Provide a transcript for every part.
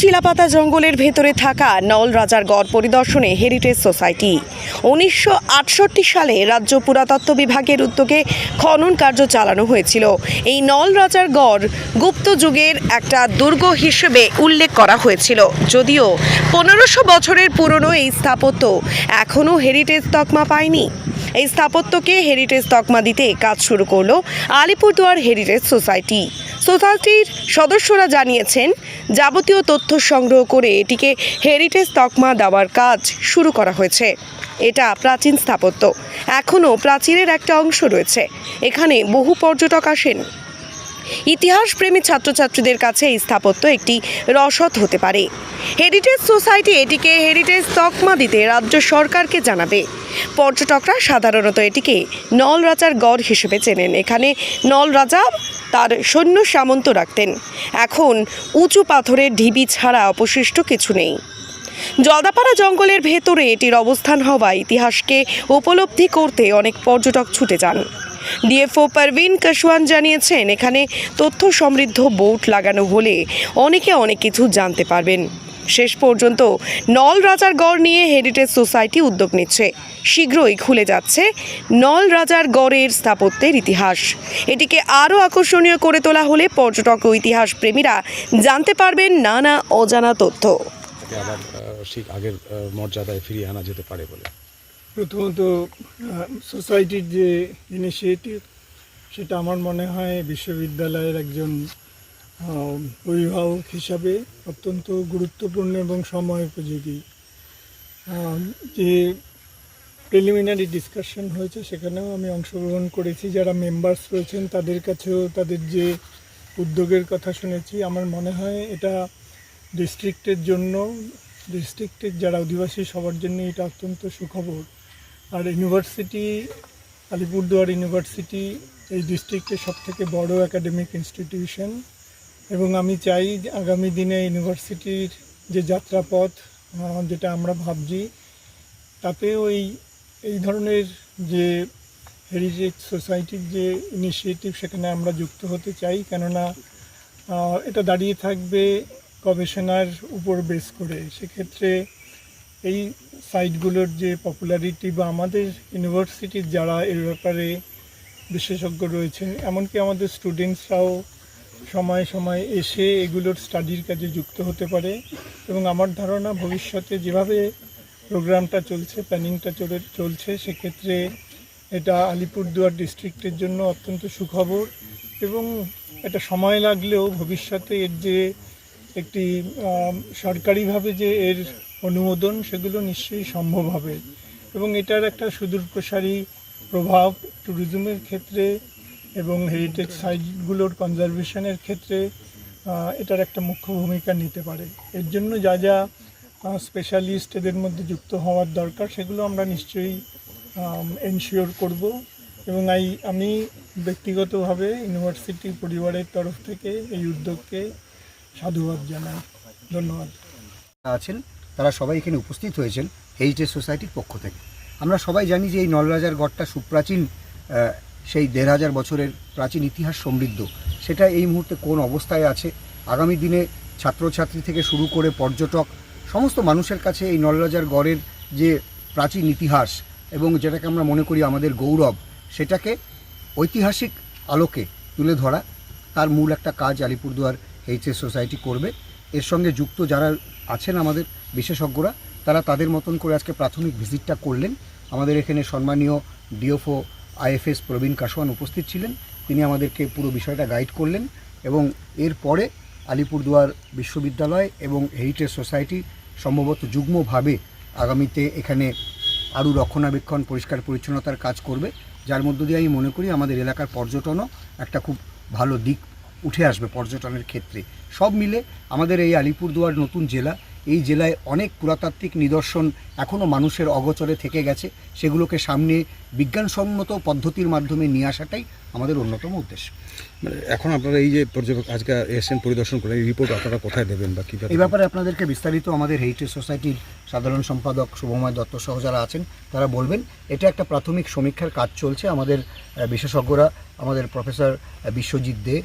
চিলাপাতা জঙ্গলের ভেতরে থাকা নল রাজার গড় পরিদর্শনে হেরিটেজ সোসাইটি উনিশশো আটষট্টি সালে রাজ্য পুরাতত্ত্ব বিভাগের উদ্যোগে খনন কার্য চালানো হয়েছিল। এই নল রাজার গড় গুপ্ত যুগের একটা দুর্গ হিসেবে উল্লেখ করা হয়েছিল। যদিও পনেরোশো বছরের পুরনো এই স্থাপত্য এখনও হেরিটেজ তকমা পায়নি। এই স্থাপত্যকে হেরিটেজ তকমা দিতে কাজ শুরু করল আলিপুরদুয়ার হেরিটেজ সোসাইটি সোসাইটির সদস্যরা জানিয়েছেন, যাবতীয় তথ্য সংগ্রহ করে এটিকে হেরিটেজ তকমা দেওয়ার কাজ শুরু করা হয়েছে। এটা প্রাচীন স্থাপত্য। এখনও প্রাচীরের একটা অংশ রয়েছে। এখানে বহু পর্যটক আসেন। ইতিহাস প্রেমী ছাত্রছাত্রীদের কাছে এই স্থাপত্য একটি রসদ হতে পারে। হেরিটেজ সোসাইটি এটিকে হেরিটেজ তকমা দিতে রাজ্য সরকারকে জানাবে। পর্যটকরা সাধারণত এটিকে নল রাজার গড় হিসেবে চেনেন। এখানে নল রাজা তার সৈন্য সামন্ত রাখতেন। এখন উঁচু পাথরের ঢিবি ছাড়া অবশিষ্ট কিছু নেই। জলদাপাড়া জঙ্গলের ভেতরে এটির অবস্থান হওয়ায় ইতিহাসকে উপলব্ধি করতে অনেক পর্যটক ছুটে যান। ডিএফও পারভিন কাশওয়ান জানিয়েছেন, এখানে তথ্য সমৃদ্ধ বোট লাগানো হলে অনেকে অনেক কিছু জানতে পারবেন। শেষ পর্যন্ত নল রাজার গড় নিয়ে হেরিটেজ সোসাইটি উদ্যোগ নিচ্ছে। শীঘ্রই খুলে যাচ্ছে নল রাজার গড়ের স্থাপত্যের ইতিহাস। এটিকে আরও আকর্ষণীয় করে তোলা হলে পর্যটক ও ইতিহাস প্রেমীরা জানতে পারবেন নানা অজানা তথ্য। তাকে আবার সেই আগের মর্যাদায় ফিরিয়ে আনা যেতে পারে বলে। প্রথমত সোসাইটির যে ইনিশিয়েটিভ, সেটা আমার মনে হয় বিশ্ববিদ্যালয়ের একজন অভিভাবক হিসাবে অত্যন্ত গুরুত্বপূর্ণ এবং সময় উপযোগী। যে প্রিলিমিনারি ডিসকাশন হয়েছে, সেখানেও আমি অংশগ্রহণ করেছি। যারা মেম্বার্স রয়েছেন, তাদের কাছেও তাদের যে উদ্যোগের কথা শুনেছি, আমার মনে হয় এটা ডিস্ট্রিক্টের জন্য ডিস্ট্রিক্টের যারা অধিবাসী, সবার জন্য এটা অত্যন্ত সুখবর। আর ইউনিভার্সিটি আলিপুরদুয়ার ইউনিভার্সিটি এই ডিস্ট্রিক্টের সব থেকে বড় একাডেমিক ইনস্টিটিউশন এবং আমি চাই আগামী দিনে ইউনিভার্সিটির যে যাত্রাপথ যেটা আমরা ভাবছি, তাতেও এই এই ধরনের যে হেরিটেজ সোসাইটির যে ইনিশিয়েটিভ সেখানে আমরা যুক্ত হতে চাই। কেননা এটা দাঁড়িয়ে থাকবে গবেষণার উপর বেস করে, সেক্ষেত্রে এই সাইটগুলোর যে পপুলারিটি বা আমাদের ইউনিভার্সিটির যারা এর ব্যাপারে বিশেষজ্ঞ রয়েছে, এমনকি আমাদের স্টুডেন্টসরাও সময় সময় এসে এগুলোর স্টাডির কাজে যুক্ত হতে পারে। এবং আমার ধারণা ভবিষ্যতে যেভাবে প্রোগ্রামটা চলছে প্ল্যানিংটা চলে, চলছে, সেক্ষেত্রে এটা আলিপুরদুয়ার ডিস্ট্রিক্টের জন্য অত্যন্ত সুখবর। এবং এটা সময় লাগলেও ভবিষ্যতে এর যে একটি সরকারিভাবে যে এর অনুমোদন, সেগুলো নিশ্চয়ই সম্ভব হবে। এবং এটার একটা সুদূর প্রসারী প্রভাব ট্যুরিজমের ক্ষেত্রে এবং হেরিটেজ সাইটগুলোর কনজারভেশনের ক্ষেত্রে এটার একটা মুখ্য ভূমিকা নিতে পারে। এর জন্য যা যা স্পেশালিস্ট এদের মধ্যে যুক্ত হওয়ার দরকার, সেগুলো আমরা নিশ্চয়ই এনশিওর করব। এবং আমি ব্যক্তিগতভাবে ইউনিভার্সিটি পরিবারের তরফ থেকে এই উদ্যোগকে সাধুবাদ জানাই, ধন্যবাদ। আছেন, তারা সবাই এখানে উপস্থিত হয়েছেন হেরিটেজ সোসাইটির পক্ষ থেকে। আমরা সবাই জানি যে এই নলরাজার গড়টা সুপ্রাচীন সেই দেড় হাজার বছরের প্রাচীন ইতিহাস সমৃদ্ধ। সেটা এই মুহূর্তে কোন অবস্থায় আছে? আগামী দিনে ছাত্রছাত্রী থেকে শুরু করে পর্যটক, সমস্ত মানুষের কাছে এই নলরাজার গড়ের যে প্রাচীন ইতিহাস এবং যেটাকে আমরা মনে করি আমাদের গৌরব, সেটাকে ঐতিহাসিক আলোকে তুলে ধরা তার মূল একটা কাজ আলিপুরদুয়ার এইচএস সোসাইটি করবে। এর সঙ্গে যুক্ত যারা আছেন আমাদের বিশেষজ্ঞরা, তারা তাদের মতন করে আজকে প্রাথমিক ভিজিটটা করলেন। আমাদের এখানে সম্মানীয় ডিওফও আইএফএস প্রবীণ কাসওয়ান উপস্থিত ছিলেন। তিনি আমাদেরকে পুরো বিষয়টা গাইড করলেন এবং এরপরে আলিপুরদুয়ার বিশ্ববিদ্যালয় এবং হেরিটেজ সোসাইটি সম্ভবত যুগ্মভাবে আগামীতে এখানে আরও রক্ষণাবেক্ষণ, পরিষ্কার পরিচ্ছন্নতার কাজ করবে। যার মধ্য দিয়ে আমি মনে করি আমাদের এলাকার পর্যটনও একটা খুব ভালো দিক। উঠে আসবে পর্যটনের ক্ষেত্রে। সব মিলে আমাদের এই আলিপুরদুয়ার নতুন জেলা এই জেলায় অনেক পুরাতাত্ত্বিক নিদর্শন এখনও মানুষের অগোচরে থেকে গেছে। সেগুলোকে সামনে বিজ্ঞানসম্মত পদ্ধতির মাধ্যমে নিয়ে আসাটাই আমাদের অন্যতম উদ্দেশ্য। মানে এখন আপনারা এই যে পর্যবেক আজকে এসেন পরিদর্শন করে এই রিপোর্ট আপনারা কোথায় দেবেন বা কীভাবে এই ব্যাপারে আপনাদেরকে বিস্তারিত আমাদের হেরিটেজ সোসাইটির সাধারণ সম্পাদক শুভময় দত্ত সহ যারা আছেন তারা বলবেন এটা একটা প্রাথমিক সমীক্ষার কাজ চলছে। আমাদের বিশেষজ্ঞরা আমাদের প্রফেসর বিশ্বজিৎ দে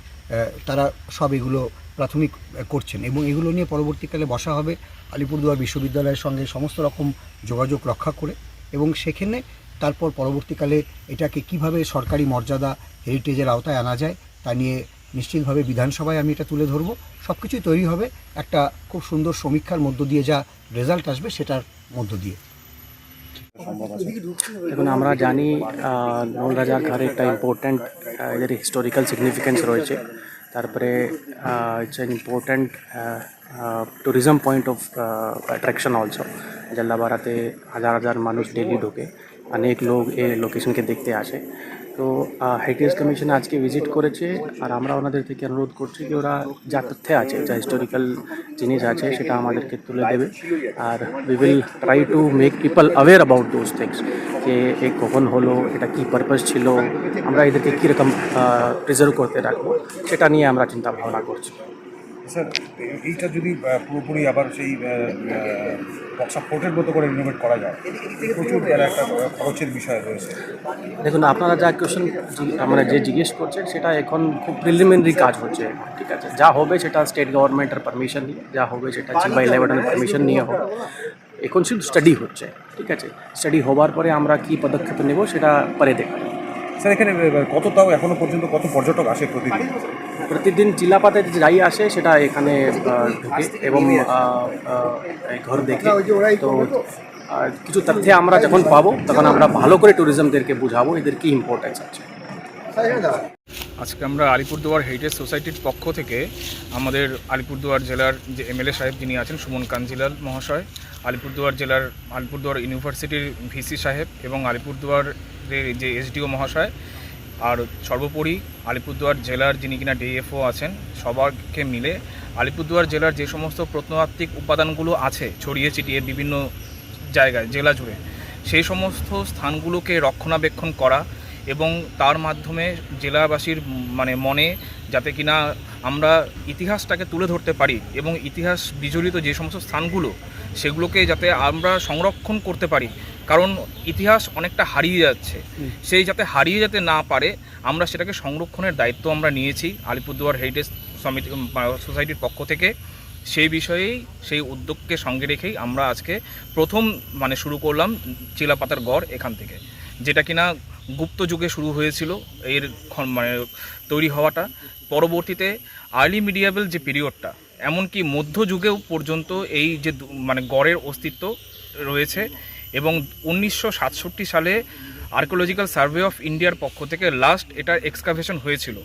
তারা সব এগুলো প্রাথমিক করছেন এবং এগুলো নিয়ে পরবর্তীকালে বসা হবে আলিপুরদুয়ার বিশ্ববিদ্যালয়ের সঙ্গে সমস্ত রকম যোগাযোগ রক্ষা করে এবং সেখানে তারপর পরবর্তীকালে এটাকে কীভাবে সরকারি মর্যাদা হেরিটেজের আওতায় আনা যায় তা নিয়ে নিশ্চিতভাবে বিধানসভায় আমি এটা তুলে ধরবো। সব কিছুই তৈরি হবে, একটা খুব সুন্দর সমীক্ষার মধ্য দিয়ে যা রেজাল্ট আসবে সেটার মধ্য দিয়ে। দেখুন আমরা জানি নোল রাজার ঘরে একটা ইম্পর্ট্যান্ট এদের হিস্টোরিক্যাল সিগনিফিকেন্স রয়েছে তারপরে it's an important tourism point of attraction also জল্লাবাড়াতে হাজার হাজার মানুষ ডেলি ঢোকে অনেক লোক এই লোকেশনকে দেখতে আসে তো হেরিটেজ কমিশন আজকে ভিজিট করেছে, আর আমরা ওনাদের থেকে অনুরোধ করছি যে ওরা যা তথ্যে আছে, যা হিস্টোরিক্যাল জিনিস আছে সেটা আমাদেরকে তুলে দেবে। আর we will try to make people aware about those things যে এ কখন হলো, এটা কী পারপাস ছিল, আমরা এদেরকে কীরকম প্রিজার্ভ করতে রাখব, সেটা নিয়ে আমরা চিন্তা ভাবনা করছি। স্যার এইটা যদি পুরোপুরি আবার সেই বক্সা ফোর্টের মতো করে রিনোভেট করা যায়, প্রচুর একটা খরচের বিষয় রয়েছে। দেখুন, আপনারা যা কোয়েশন মানে যে জিজ্ঞেস করছেন, সেটা এখন খুব প্রিলিমিনারি কাজ হচ্ছে। ঠিক আছে, যা হবে সেটা স্টেট গভর্নমেন্টের পারমিশন নিয়ে, যা হবে সেটা জি বাই ইলেভেনের পারমিশন নিয়ে হবে। এখন শুধু স্টাডি হচ্ছে, ঠিক আছে? স্টাডি হবার পরে আমরা কি পদক্ষেপ নেব, সেটা পরে দেখব। স্যার এখানে কত তাও এখনও পর্যন্ত কত পর্যটক আসে প্রতিদিন? প্রতিদিন চিলাপাতে যাই আসে সেটা এখানে ঢুকে এবং ঘর দেখে। তো আর কিছু তথ্য আমরা যখন পাবো তখন আমরা ভালো করে ট্যুরিজমদেরকে বুঝাবো এদের কি ইম্পর্টেন্স আছে। আজকে আমরা আলিপুরদুয়ার হেরিটেজ সোসাইটির পক্ষ থেকে আমাদের আলিপুরদুয়ার জেলার যে এমএলএ সাহেব যিনি আছেন সুমন কাঞ্জিলাল মহাশয় আলিপুরদুয়ার জেলার আলিপুরদুয়ার ইউনিভার্সিটির ভিসি সাহেব এবং আলিপুরদুয়ারের যে এসডিও মহাশয় আর সর্বোপরি আলিপুরদুয়ার জেলার যিনি কিনা ডিএফও আছেন, সবাইকে মিলে আলিপুরদুয়ার জেলার যে সমস্ত প্রত্নতাত্ত্বিক উপাদানগুলো আছে, ছড়িয়ে ছিটিয়ে বিভিন্ন জায়গায়, জেলা জুড়ে, সেই সমস্ত স্থানগুলোকে রক্ষণাবেক্ষণ করা এবং তার মাধ্যমে জেলাবাসীর মানে মনে যাতে কিনা আমরা ইতিহাসটাকে তুলে ধরতে পারি এবং ইতিহাস বিজড়িত যে সমস্ত স্থানগুলো, সেগুলোকে যাতে আমরা সংরক্ষণ করতে পারি কারণ ইতিহাস অনেকটা হারিয়ে যাচ্ছে। সেই যাতে হারিয়ে যেতে না পারে আমরা সেটাকে সংরক্ষণের দায়িত্ব আমরা নিয়েছি আলিপুরদুয়ার হেরিটেজ সমিতি সোসাইটির পক্ষ থেকে। সেই বিষয়েই সেই উদ্যোগকে সঙ্গে রেখেই আমরা আজকে প্রথম মানে শুরু করলাম চিলাপাতার গড় এখান থেকে। যেটা কিনা গুপ্ত যুগে শুরু হয়েছিল এর মানে তৈরি হওয়াটা। পরবর্তীতে আর্লি মিডিয়াবেল যে পিরিয়ডটা এমনকি মধ্যযুগেও পর্যন্ত এই যে মানে গড়ের অস্তিত্ব রয়েছে। এবং উনিশশো সাতষট্টি সালে আর্কোলজিক্যাল সার্ভে অফ ইন্ডিয়ার পক্ষ থেকে লাস্ট এটার এক্সকাভেশন হয়েছিল।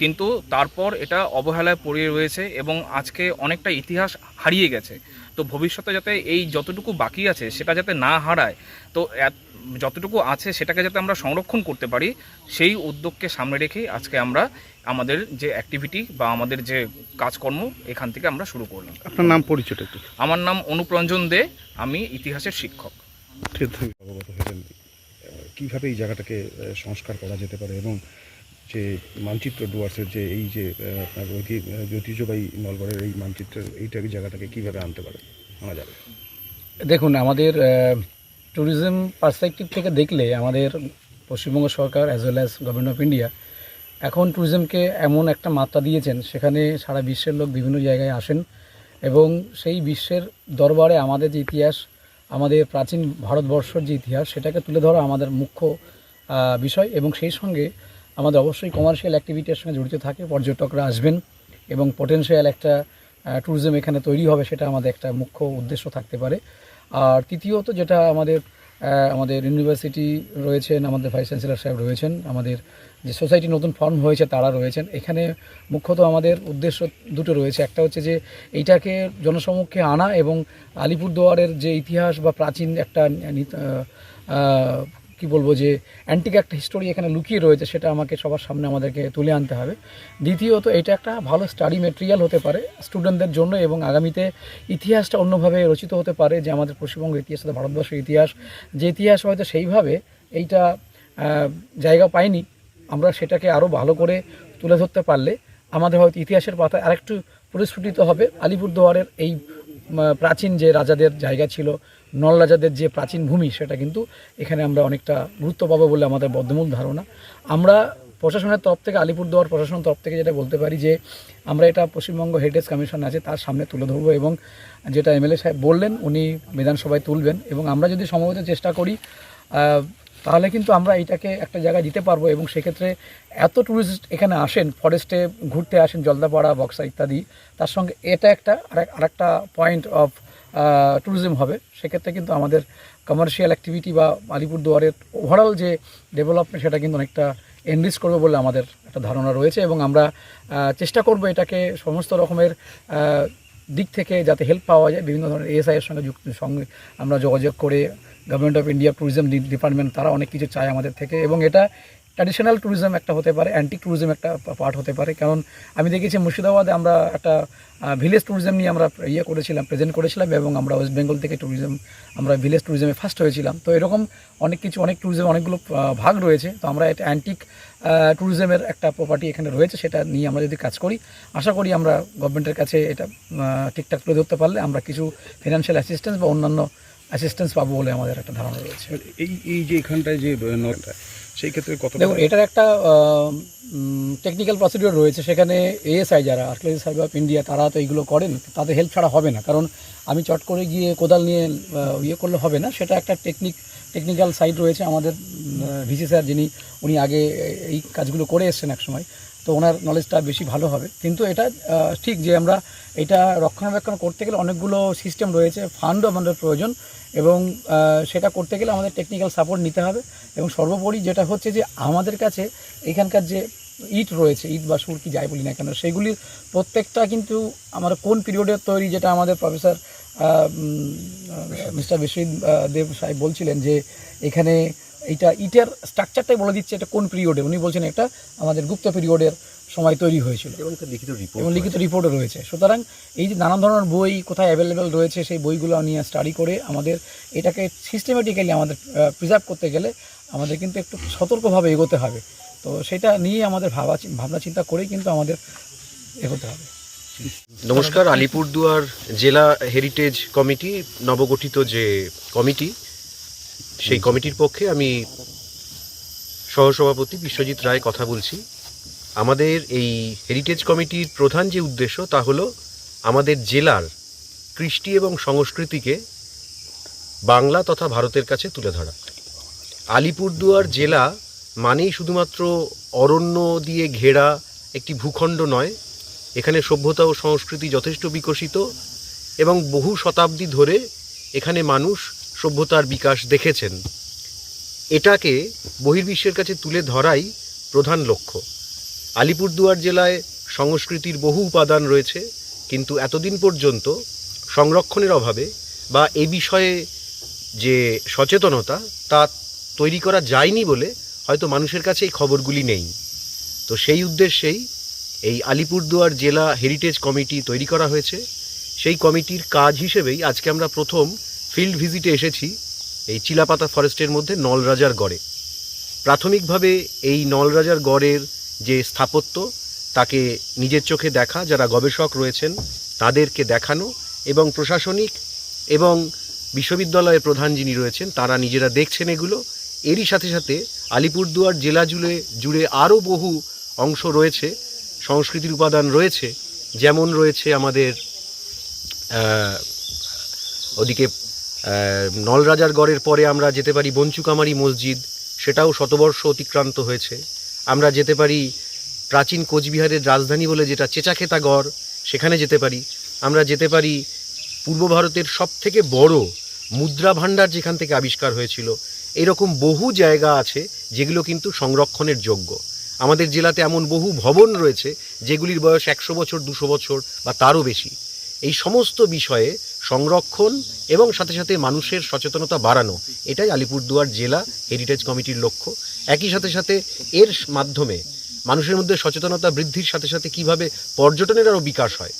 কিন্তু তারপর এটা অবহেলায় পড়িয়ে রয়েছে এবং আজকে অনেকটা ইতিহাস হারিয়ে গেছে। তো ভবিষ্যতে যাতে এই যতটুকু বাকি আছে সেটা যাতে না হারায় তো যতটুকু আছে সেটাকে যাতে আমরা সংরক্ষণ করতে পারি সেই উদ্যোগকে সামনে রেখেই আজকে আমরা আমাদের যে অ্যাক্টিভিটি বা আমাদের যে কাজকর্ম এখান থেকে আমরা শুরু করলাম। আপনার নাম পরিচয়টা আমার নাম অনুপ্রঞ্জন দে আমি ইতিহাসের শিক্ষক। অবগত হয়েছেন কীভাবে এই জায়গাটাকে সংস্কার করা যেতে পারে এবং যে মানচিত্র ডুয়ার্সের যে এই যে আপনার ঐতি- ঐতিহ্যবাহী নলগড়ের এই মানচিত্রের এইটাকে জায়গাটাকে কীভাবে আনতে পারে? আনা যাবে। দেখুন, আমাদের ট্যুরিজম পার্সপেক্টিভ থেকে দেখলে আমাদের পশ্চিমবঙ্গ সরকার as well as government of India এখন ট্যুরিজমকে এমন একটা মাত্রা দিয়েছেন, সেখানে সারা বিশ্বের লোক বিভিন্ন জায়গায় আসেন এবং সেই বিশ্বের দরবারে আমাদের যে ইতিহাস আমাদের প্রাচীন ভারতবর্ষের যে ইতিহাস, সেটাকে তুলে ধরা আমাদের মুখ্য বিষয় এবং সেই সঙ্গে আমাদের অবশ্যই কমার্শিয়াল অ্যাক্টিভিটির সঙ্গে জড়িত থাকে, পর্যটকরা আসবেন এবং পটেনশিয়াল একটা ট্যুরিজম এখানে তৈরি হবে, সেটা আমাদের একটা মুখ্য উদ্দেশ্য থাকতে পারে। আর তৃতীয়ত যেটা আমাদের আমাদের ইউনিভার্সিটি রয়েছেন, আমাদের ভাইস চ্যান্সেলর সাহেব রয়েছেন, আমাদের যে সোসাইটি নতুন ফর্ম হয়েছে তারা রয়েছেন। এখানে মুখ্যত আমাদের উদ্দেশ্য দুটো রয়েছে। একটা হচ্ছে যে এইটাকে জনসমক্ষে আনা এবং আলিপুরদুয়ারের যে ইতিহাস বা প্রাচীন একটা কি বলব যে অ্যান্টিক একটা হিস্টোরি এখানে লুকিয়ে রয়েছে, সেটা আমাকে সবার সামনে আমাদেরকে তুলে আনতে হবে। দ্বিতীয়ত, এটা একটা ভালো স্টাডি মেটেরিয়াল হতে পারে স্টুডেন্টদের জন্য এবং আগামীতে ইতিহাসটা অন্যভাবে রচিত হতে পারে যে আমাদের পশ্চিমবঙ্গের ইতিহাস ভারতবর্ষের ইতিহাস। যে ইতিহাস হয়তো সেইভাবে এইটা জায়গা পায়নি, আমরা সেটাকে আরও ভালো করে তুলে ধরতে পারলে আমাদের হয়তো ইতিহাসের পাতায় আরেকটু পরিস্ফুটিত হবে। আলিপুরদুয়ারের এই প্রাচীন যে রাজাদের জায়গা ছিল নল রাজাদের যে প্রাচীন ভূমি, সেটা কিন্তু এখানে আমরা অনেকটা গুরুত্ব পাবো বলে আমাদের বদ্ধমূল ধারণা। আমরা প্রশাসনের তরফ থেকে, আলিপুরদুয়ার প্রশাসনের তরফ থেকে যেটা বলতে পারি যে, আমরা এটা পশ্চিমবঙ্গ হেরিটেজ কমিশন আছে, তার সামনে তুলে ধরবো এবং যেটা এমএলএ সাহেব বললেন, উনি বিধানসভায় তুলবেন এবং আমরা যদি সমবেত চেষ্টা করি তাহলে কিন্তু আমরা এটাকে একটা জায়গায় দিতে পারব এবং সেক্ষেত্রে এত ট্যুরিস্ট এখানে আসেন ফরেস্টে ঘুরতে আসেন, জলদাপাড়া, বক্সা ইত্যাদি, তার সঙ্গে এটা একটা, আরেক, আরেকটা পয়েন্ট অফ ট্যুরিজম হবে। সেক্ষেত্রে কিন্তু আমাদের কমার্শিয়াল অ্যাক্টিভিটি বা আলিপুরদুয়ারের ওভারঅল যে ডেভেলপমেন্ট সেটা কিন্তু অনেকটা এনরিচ করবে বলে আমাদের একটা ধারণা রয়েছে এবং আমরা চেষ্টা করব এটাকে সমস্ত রকমের দিক থেকে যাতে হেল্প পাওয়া যায়। বিভিন্ন ধরনের এএসআই এর সঙ্গে যুক্ত, সঙ্গে আমরা যোগাযোগ করে government of India tourism department তারা অনেক কিছু চায় আমাদের থেকে এবং এটা ট্র্যাডিশনাল ট্যুরিজম একটা হতে পারে অ্যান্টিক ট্যুরিজম একটা পার্ট হতে পারে। কারণ আমি দেখেছি মুর্শিদাবাদে আমরা একটা ভিলেজ ট্যুরিজম নিয়ে আমরা ইয়ে করেছিলাম প্রেজেন্ট করেছিলাম এবং আমরা ওয়েস্ট বেঙ্গল থেকে ট্যুরিজম আমরা ভিলেজ ট্যুরিজমে ফার্স্ট হয়েছিলাম। তো এরকম অনেক কিছু, অনেক ট্যুরিজম অনেকগুলো ভাগ রয়েছে। তো আমরা এটা অ্যান্টিক ট্যুরিজমের একটা প্রপার্টি এখানে রয়েছে, সেটা নিয়ে আমরা যদি কাজ করি, আশা করি আমরা গভর্নমেন্টের কাছে এটা ঠিকঠাক তুলে ধরতে পারলে আমরা কিছু ফিনান্সিয়াল অ্যাসিস্ট্যান্স বা অন্যান্য অ্যাসিস্ট্যান্স পাবো বলে আমাদের একটা ধারণা রয়েছে। এই এই যে এখানটায় যে সেই ক্ষেত্রে কত দেখুন, এটার একটা টেকনিক্যাল প্রসিডিওর রয়েছে। সেখানে এএসআই যারা আর্কিওলজি সার্ভে অফ ইন্ডিয়া, তারা তো এইগুলো করেন, তাদের হেল্প ছাড়া হবে না। কারণ আমি চট করে গিয়ে কোদাল নিয়ে ইয়ে করলে হবে না। সেটা একটা টেকনিক টেকনিক্যাল সাইড রয়েছে আমাদের ভিসি স্যার যিনি, উনি আগে এই কাজগুলো করে এসছেন একসময়। তো ওনার নলেজটা বেশি ভালো হবে। কিন্তু এটা ঠিক যে আমরা এটা রক্ষণাবেক্ষণ করতে গেলে অনেকগুলো সিস্টেম রয়েছে ফান্ডও আমাদের প্রয়োজন এবং সেটা করতে গেলে আমাদের টেকনিক্যাল সাপোর্ট নিতে হবে। এবং সর্বোপরি যেটা হচ্ছে যে আমাদের কাছে এখানকার যে ইট রয়েছে ইট বা সুর কি যাই বলি না কেন সেগুলির প্রত্যেকটা কিন্তু আমার কোন পিরিয়ডের তৈরি যেটা আমাদের প্রফেসর মিস্টার বিশ্বজিৎ দেব সাহেব বলছিলেন যে এখানে এটা ইটের স্ট্রাকচারটাই বলে দিচ্ছে এটা কোন পিরিয়ডে উনি বলছেন এটা আমাদের গুপ্ত পিরিয়ডের সময় তৈরি হয়েছিল। এবং লিখিত রিপোর্ট এবং লিখিত রিপোর্টও রয়েছে। সুতরাং এই যে নানান ধরনের বই কোথায় অ্যাভেলেবেল রয়েছে সেই বইগুলো নিয়ে স্টাডি করে আমাদের এটাকে সিস্টেমেটিক্যালি আমাদের প্রিজার্ভ করতে গেলে আমাদের কিন্তু একটু সতর্কভাবে এগোতে হবে। তো সেটা নিয়ে আমাদের ভাবা ভাবনা চিন্তা করেই কিন্তু আমাদের এগোতে হবে। নমস্কার, আলিপুরদুয়ার জেলা হেরিটেজ কমিটি নবগঠিত যে কমিটি সেই কমিটির পক্ষে আমি সহসভাপতি বিশ্বজিৎ রায় কথা বলছি। আমাদের এই হেরিটেজ কমিটির প্রধান যে উদ্দেশ্য তা হলো আমাদের জেলার কৃষ্টি এবং সংস্কৃতিকে বাংলা তথা ভারতের কাছে তুলে ধরা। আলিপুরদুয়ার জেলা মানেই শুধুমাত্র অরণ্য দিয়ে ঘেরা একটি ভূখণ্ড নয়, এখানে সভ্যতা ও সংস্কৃতি যথেষ্ট বিকশিত এবং বহু শতাব্দী ধরে এখানে মানুষ সভ্যতার বিকাশ দেখেছেন। এটাকে বহির্বিশ্বের কাছে তুলে ধরাই প্রধান লক্ষ্য। আলিপুরদুয়ার জেলায় সংস্কৃতির বহু উপাদান রয়েছে, কিন্তু এতদিন পর্যন্ত সংরক্ষণের অভাবে বা এ বিষয়ে যে সচেতনতা তা তৈরি করা যায়নি বলে হয়তো মানুষের কাছে এই খবরগুলি নেই। তো সেই উদ্দেশ্যেই এই আলিপুরদুয়ার জেলা হেরিটেজ কমিটি তৈরি করা হয়েছে। সেই কমিটির কাজ হিসেবেই আজকে আমরা প্রথম ফিল্ড ভিজিটে এসেছি এই চিলাপাতা ফরেস্টের মধ্যে নলরাজার গড়ে। প্রাথমিকভাবে এই নলরাজার গড়ের যে স্থাপত্য, তাকে নিজের চোখে দেখা, যারা গবেষক রয়েছেন, তাদেরকে দেখানো এবং প্রশাসনিক এবং বিশ্ববিদ্যালয়ের প্রধান যিনি রয়েছেন, তারা নিজেরা দেখছেন এগুলো। এরই সাথে সাথে আলিপুরদুয়ার জেলা জুড়ে জুড়ে আরও বহু অংশ রয়েছে, সংস্কৃতির উপাদান রয়েছে, যেমন রয়েছে আমাদের ওদিকে নলরাজার গড়ের পরে আমরা যেতে পারি বঞ্চুকামারি মসজিদ, সেটাও শতবর্ষ অতিক্রান্ত হয়েছে। আমরা যেতে পারি প্রাচীন কোচবিহারের রাজধানী বলে যেটা চেচাখেতা গড়, সেখানে যেতে পারি। আমরা যেতে পারি পূর্ব ভারতের সব থেকে বড় মুদ্রা ভাণ্ডার যেখান থেকে আবিষ্কার হয়েছিল এরকম বহু জায়গা আছে যেগুলো কিন্তু সংরক্ষণের যোগ্য। আমাদের জেলাতে এমন বহু ভবন রয়েছে যেগুলির বয়স একশো বছর, দুশো বছর বা তারও বেশি। এই সমস্ত বিষয়ে সংরক্ষণ এবং সাথে সাথে মানুষের সচেতনতা বাড়ানো এটাই আলিপুরদুয়ার জেলা হেরিটেজ কমিটির লক্ষ্য। একই সাথে সাথে এর মাধ্যমে মানুষের মধ্যে সচেতনতা বৃদ্ধির সাথে সাথে কীভাবে পর্যটনের আরও বিকাশ হয়,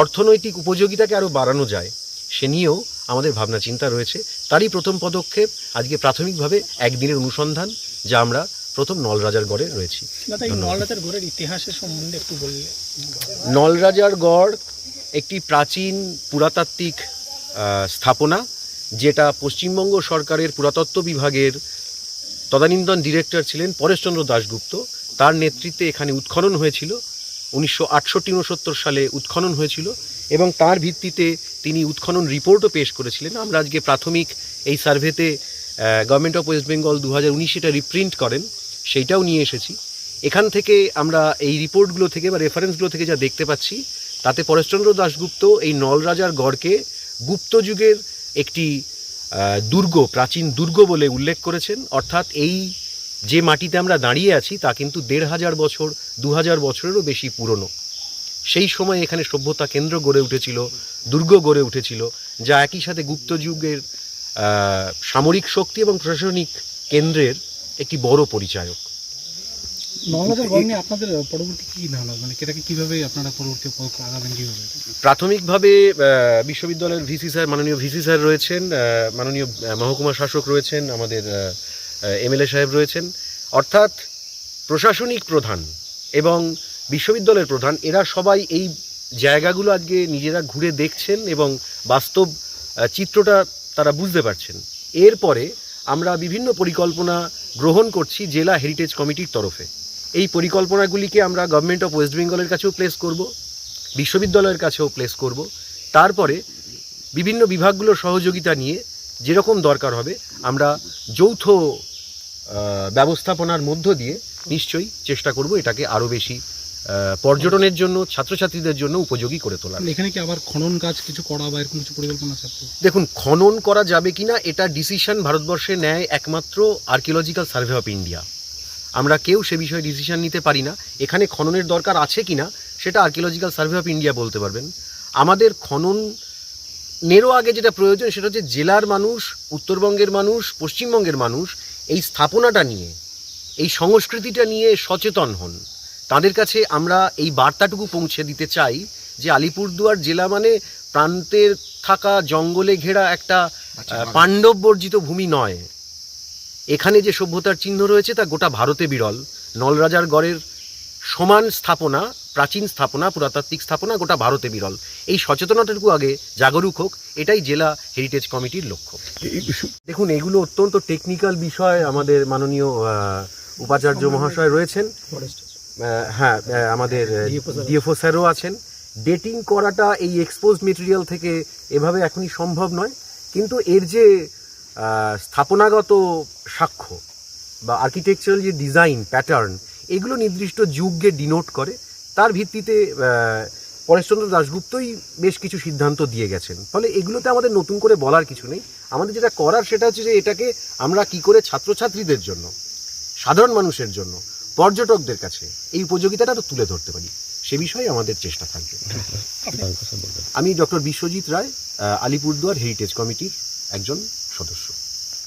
অর্থনৈতিক উপযোগিতাকে আরও বাড়ানো যায়, সে নিয়েও আমাদের ভাবনা চিন্তা রয়েছে। তারই প্রথম পদক্ষেপ আজকে প্রাথমিকভাবে একদিনের অনুসন্ধান যা আমরা প্রথম নলরাজার গড়ে রয়েছি। নলরাজার ঘোরের ইতিহাসের সম্বন্ধে একটু বললে নলরাজার গড় একটি প্রাচীন পুরাতাত্ত্বিক স্থাপনা যেটা পশ্চিমবঙ্গ সরকারের পুরাতত্ত্ব বিভাগের তদানীন্তন ডিরেক্টর ছিলেন পরেশচন্দ্র দাশগুপ্ত। তার নেতৃত্বে এখানে উৎখনন হয়েছিল। উনিশশো আটষট্টি উনসত্তর সালে উৎখনন হয়েছিল। এবং তার ভিত্তিতে তিনি উৎখনন রিপোর্টও পেশ করেছিলেন। আমরা আজকে প্রাথমিক এই সার্ভেতে গভর্নমেন্ট অফ ওয়েস্ট বেঙ্গল দু হাজার রিপ্রিন্ট করেন, সেইটাও নিয়ে এসেছি। এখান থেকে আমরা এই রিপোর্টগুলো থেকে বা রেফারেন্সগুলো থেকে যা দেখতে পাচ্ছি, তাতে পরেশচন্দ্র দাশগুপ্ত, এই নলরাজার গড়কে গুপ্ত যুগের একটি দুর্গ, প্রাচীন দুর্গ বলে উল্লেখ করেছেন। অর্থাৎ এই যে মাটিতে আমরা দাঁড়িয়ে আছি, তা কিন্তু দেড় হাজার বছর দু হাজার বছরেরও বেশি পুরনো। সেই সময় এখানে সভ্যতা কেন্দ্র গড়ে উঠেছিল দুর্গ গড়ে উঠেছিল যা একই সাথে গুপ্ত যুগের আহ, সামরিক শক্তি এবং প্রশাসনিক কেন্দ্রের একটি বড় পরিচায়ক। আপনাদের পরবর্তী কী মানে এটাকে কীভাবে আপনারা পরবর্তী আগাবেন কীভাবে? প্রাথমিকভাবে বিশ্ববিদ্যালয়ের ভিসি স্যার মাননীয় ভিসি স্যার রয়েছেন মাননীয় মহকুমা শাসক রয়েছেন আমাদের এমএলএ সাহেব রয়েছেন। অর্থাৎ প্রশাসনিক প্রধান এবং বিশ্ববিদ্যালয়ের প্রধান, এরা সবাই এই জায়গাগুলো আজকে নিজেরা ঘুরে দেখছেন এবং বাস্তব চিত্রটা তারা বুঝতে পারছেন। এরপরে আমরা বিভিন্ন পরিকল্পনা গ্রহণ করছি জেলা হেরিটেজ কমিটির তরফে। এই পরিকল্পনাগুলিকে আমরা গভর্নমেন্ট অফ ওয়েস্ট বেঙ্গলের কাছেও প্লেস করব, বিশ্ববিদ্যালয়ের কাছেও প্লেস করব। তারপরে বিভিন্ন বিভাগগুলোর সহযোগিতা নিয়ে যেরকম দরকার হবে, আমরা যৌথ ব্যবস্থাপনার মধ্য দিয়ে নিশ্চয়ই চেষ্টা করব এটাকে আরও বেশি পর্যটনের জন্য ছাত্রছাত্রীদের জন্য উপযোগী করে তোলা। এখানে কি আবার খনন কাজ কিছু করা বা এরকম কিছু পরিকল্পনা আছে? দেখুন খনন করা যাবে কিনা এটা ডিসিশন ভারতবর্ষে নেয় একমাত্র আর্কিওলজিক্যাল সার্ভে অফ ইন্ডিয়া আমরা কেউ সে বিষয়ে ডিসিশন নিতে পারি না। এখানে খননের দরকার আছে কি না সেটা আর্কিওলজিক্যাল সার্ভে অফ ইন্ডিয়া বলতে পারবেন। আমাদের খনন নেরও আগে যেটা প্রয়োজন সেটা হচ্ছে জেলার মানুষ উত্তরবঙ্গের মানুষ পশ্চিমবঙ্গের মানুষ এই স্থাপনাটা নিয়ে এই সংস্কৃতিটা নিয়ে সচেতন হন। তাদের কাছে আমরা এই বার্তাটুকু পৌঁছে দিতে চাই যে আলিপুরদুয়ার জেলা মানে প্রান্তের থাকা জঙ্গলে ঘেরা একটা আহ, পাণ্ডব বর্জিত ভূমি নয়। এখানে যে সভ্যতার চিহ্ন রয়েছে তা গোটা ভারতে বিরল। নলরাজার গড়ের সমান স্থাপনা প্রাচীন স্থাপনা পুরাতাত্ত্বিক স্থাপনা গোটা ভারতে বিরল। এই সচেতনতাটুকু আগে জাগরুক হোক এটাই জেলা হেরিটেজ কমিটির লক্ষ্য। দেখুন এগুলো অত্যন্ত টেকনিক্যাল বিষয় আমাদের মাননীয় উপাচার্য মহাশয় রয়েছেন। হ্যাঁ আমাদের ডিএফও স্যারও আছেন। ডেটিং করাটা এই এক্সপোজ মেটেরিয়াল থেকে এভাবে এখনই সম্ভব নয়। কিন্তু এর যে স্থাপনাগত সাক্ষ্য বা আর্কিটেকচারাল যে ডিজাইন প্যাটার্ন এগুলো নির্দিষ্ট যুগকে ডিনোট করে। তার ভিত্তিতে পরেশচন্দ্র দাশগুপ্তই বেশ কিছু সিদ্ধান্ত দিয়ে গেছেন। ফলে এগুলোতে আমাদের নতুন করে বলার কিছু নেই। আমাদের যেটা করার সেটা হচ্ছে যে এটাকে আমরা কি করে ছাত্রছাত্রীদের জন্য সাধারণ মানুষের জন্য পর্যটকদের কাছে এই উপযোগিতাটা তো তুলে ধরতে পারি। সে বিষয়ে আমাদের চেষ্টা থাকবে। আমি ডক্টর বিশ্বজিৎ রায় আলিপুরদুয়ার হেরিটেজ কমিটির একজন সদস্য।